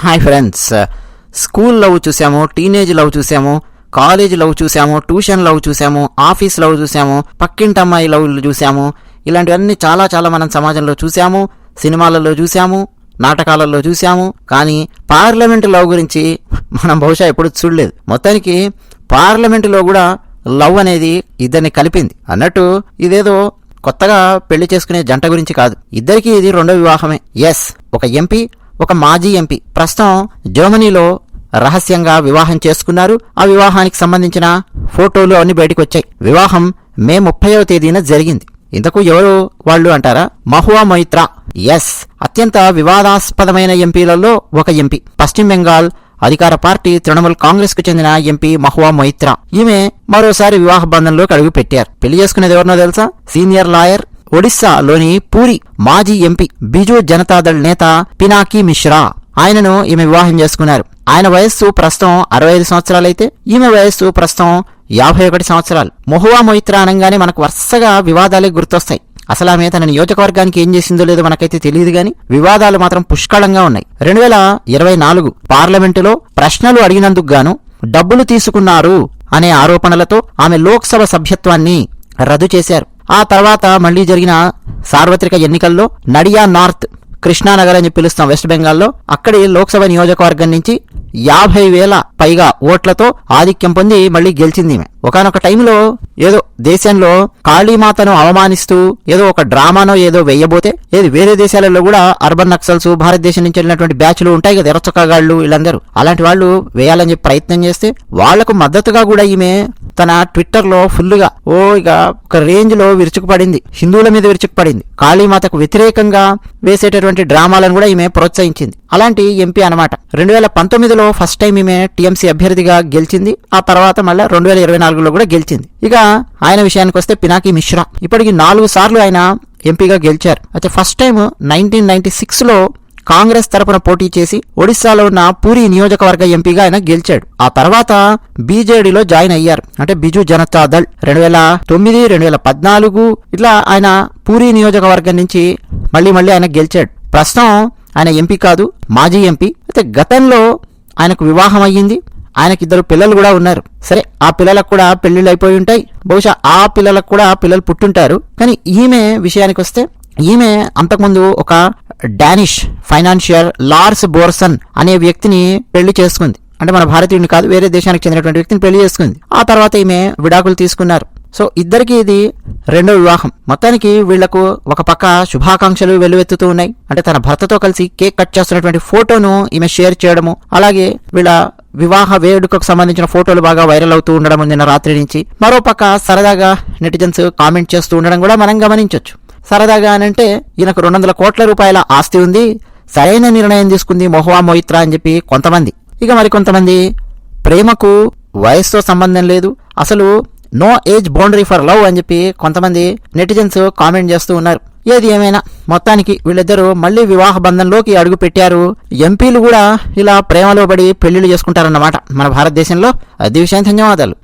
Hi friends. School love చూసాము teenage love చూసాము college love చూసాము ట్యూషన్ లవ్ చూసాము ఆఫీస్ లవ్ చూసాము పక్కింటి అమ్మాయి లవ్ చూసాము. ఇలాంటివన్నీ చాలా చాలా మనం సమాజంలో చూసాము సినిమాలలో చూసాము నాటకాలలో చూసాము. కానీ పార్లమెంట్ లవ్ గురించి మనం బహుశా ఎప్పుడు చూడలేదు. మొత్తానికి పార్లమెంటులో కూడా లవ్ అనేది ఇద్దరిని కలిపింది. అన్నట్టు ఇదేదో కొత్తగా పెళ్ళి చేసుకునే జంట గురించి కాదు. ఇద్దరికీ ఇది రెండో వివాహమే. ఎస్ ఒక ఎంపీ ఒక మాజీ ఎంపీ. ప్రస్తుతం జర్మనీలో రహస్యంగా వివాహం చేసుకున్నారు. ఆ వివాహానికి సంబంధించిన ఫోటోలు అన్ని బయటకు వచ్చాయి. వివాహం మే ముప్పైవ తేదీన జరిగింది. ఇంతకు ఎవరు వాళ్ళు అంటారా? మహువా మొయిత్రా ఎస్. అత్యంత వివాదాస్పదమైన ఎంపీలలో ఒక ఎంపీ. పశ్చిమ బెంగాల్ అధికార పార్టీ తృణమూల్ కాంగ్రెస్కు చెందిన ఎంపీ మహువా మొయిత్రా ఈమె మరోసారి వివాహ బంధంలోకి అడుగు పెట్టారు పెళ్ళి చేసుకునేది ఎవరినో తెలుసా? సీనియర్ లాయర్ ఒడిస్సాలోని పూరి మాజీ ఎంపీ బిజు జనతాదళ్ నేత పినాకీ మిశ్రా. ఆయనను ఈమె వివాహం చేసుకున్నారు. ఆయన వయస్సు ప్రస్తుతం అరవై ఐదు సంవత్సరాలైతే ఈమె వయస్సు ప్రస్తుతం యాభై ఒకటి సంవత్సరాలు. మొహువా మొయిత్రా అనగానే మనకు వరుసగా వివాదాలే గుర్తొస్తాయి. అసలు ఆమె తన నియోజకవర్గానికి ఏం చేసిందో లేదో మనకైతే తెలియదు గాని వివాదాలు మాత్రం పుష్కళంగా ఉన్నాయి. రెండు వేల ఇరవై నాలుగు పార్లమెంటులో ప్రశ్నలు అడిగినందుకు గాను డబ్బులు తీసుకున్నారు అనే ఆరోపణలతో ఆమె లోక్సభ సభ్యత్వాన్ని రద్దు చేశారు. ఆ తర్వాత మళ్ళీ జరిగిన సార్వత్రిక ఎన్నికల్లో నడియా నార్త్ కృష్ణానగర్ అని పిలుస్తాం వెస్ట్ బెంగాల్లో. అక్కడి లోక్సభ నియోజకవర్గం నుంచి యాభై వేల పైగా ఓట్లతో ఆధిక్యం పొంది మళ్ళీ గెలిచింది ఈమె. ఒకనొక టైంలో ఏదో దేశంలో కాళీమాతను అవమానిస్తూ ఏదో ఒక డ్రామానో ఏదో వేయబోతే ఏది వేరే దేశాలలో కూడా అర్బన్ నక్సల్స్ భారతదేశం నుంచి వెళ్ళినటువంటి బ్యాచ్లు ఉంటాయి కదా ఎర్రచొక్కగాళ్ళు వీళ్ళందరూ. అలాంటి వాళ్ళు వేయాలని చెప్పి ప్రయత్నం చేస్తే వాళ్ళకు మద్దతుగా కూడా ఈమె తన ట్విట్టర్లో ఓ ఇక ఒక రేంజ్లో విరుచుకుపడింది. హిందువుల మీద విరుచుకుపడింది. కాళీమాతకు వ్యతిరేకంగా వేసేటటువంటి డ్రామాలను కూడా ఈమె ప్రోత్సహించింది. అలాంటి ఎంపీ అనమాట రెండు వేల పంతొమ్మిదిలో ఫస్ట్ టైం ఈమె టీఎంసీ అభ్యర్థిగా గెలిచింది. ఆ తర్వాత మళ్ళీ రెండు వేల ఇరవై నాలుగులో కూడా గెలిచింది. ఇక ఆయన విషయానికి వస్తే పినాకి మిశ్రా. ఇప్పటికి నాలుగు సార్లు ఆయన ఎంపీగా గెలిచారు. అయితే ఫస్ట్ టైం నైన్టీన్ నైన్టీ సిక్స్లో కాంగ్రెస్ తరపున పోటీ చేసి ఒడిశాలో ఉన్న పూరి నియోజకవర్గ ఎంపీగా ఆయన గెలిచాడు. ఆ తర్వాత బీజేడీలో జాయిన్ అయ్యారు. అంటే బిజు జనతా దళ్ రెండు వేల తొమ్మిది రెండు వేల పద్నాలుగు ఇట్లా ఆయన పూరి నియోజకవర్గం నుంచి మళ్ళీ మళ్ళీ ఆయన గెలిచాడు. ప్రస్తుతం ఆయన ఎంపీ కాదు మాజీ ఎంపీ. అయితే గతంలో ఆయనకు వివాహం అయ్యింది. ఆయనకి ఇద్దరు పిల్లలు కూడా ఉన్నారు. సరే ఆ పిల్లలకు కూడా పెళ్ళిళ్ళు అయిపోయి ఉంటాయి. బహుశా ఆ పిల్లలకు కూడా పిల్లలు పుట్టుంటారు. కానీ ఈమె విషయానికి వస్తే ఈమె అంతకుముందు ఒక డానిష్ ఫైనాన్షియర్ లార్స్ బోర్సన్ అనే వ్యక్తిని పెళ్ళి చేసుకుంది. అంటే మన భారతీయుని కాదు వేరే దేశానికి చెందినటువంటి వ్యక్తిని పెళ్ళి చేసుకుంది. ఆ తర్వాత ఈమె విడాకులు తీసుకున్నారు. సో ఇద్దరికి ఇది రెండో వివాహం. మొత్తానికి వీళ్ళకు ఒక పక్క శుభాకాంక్షలు వెల్లువెత్తుతూ ఉన్నాయి. అంటే తన భర్తతో కలిసి కేక్ కట్ చేస్తున్నటువంటి ఫోటోను ఈమె షేర్ చేయడము. అలాగే వీళ్ళ వివాహ వేడుకకు సంబంధించిన ఫోటోలు బాగా వైరల్ అవుతూ ఉండడం నిన్న రాత్రి నుంచి. మరో పక్క సరదాగా నెటిజన్స్ కామెంట్ చేస్తూ ఉండడం కూడా మనం గమనించవచ్చు సరదాగా అనంటే ఈయనకు రెండు వందల కోట్ల రూపాయల ఆస్తి ఉంది. సరైన నిర్ణయం తీసుకుంది మొహవా మోయిత్రా అని చెప్పి కొంతమంది. ఇక మరి కొంతమంది ప్రేమకు వయసుతో సంబంధం లేదు. అసలు no age boundary for love అని చెప్పి కొంతమంది నెటిజన్స్ కామెంట్ చేస్తూ ఉన్నారు. ఏది ఏమైనా మొత్తానికి వీళ్ళిద్దరూ మళ్ళీ వివాహ బంధంలోకి అడుగు పెట్టారు ఎంపీలు కూడా ఇలా ప్రేమలో పడి పెళ్ళిళ్ళు చేసుకుంటారన్నమాట మన భారతదేశంలో. అది విషయం ధన్యవాదాలు.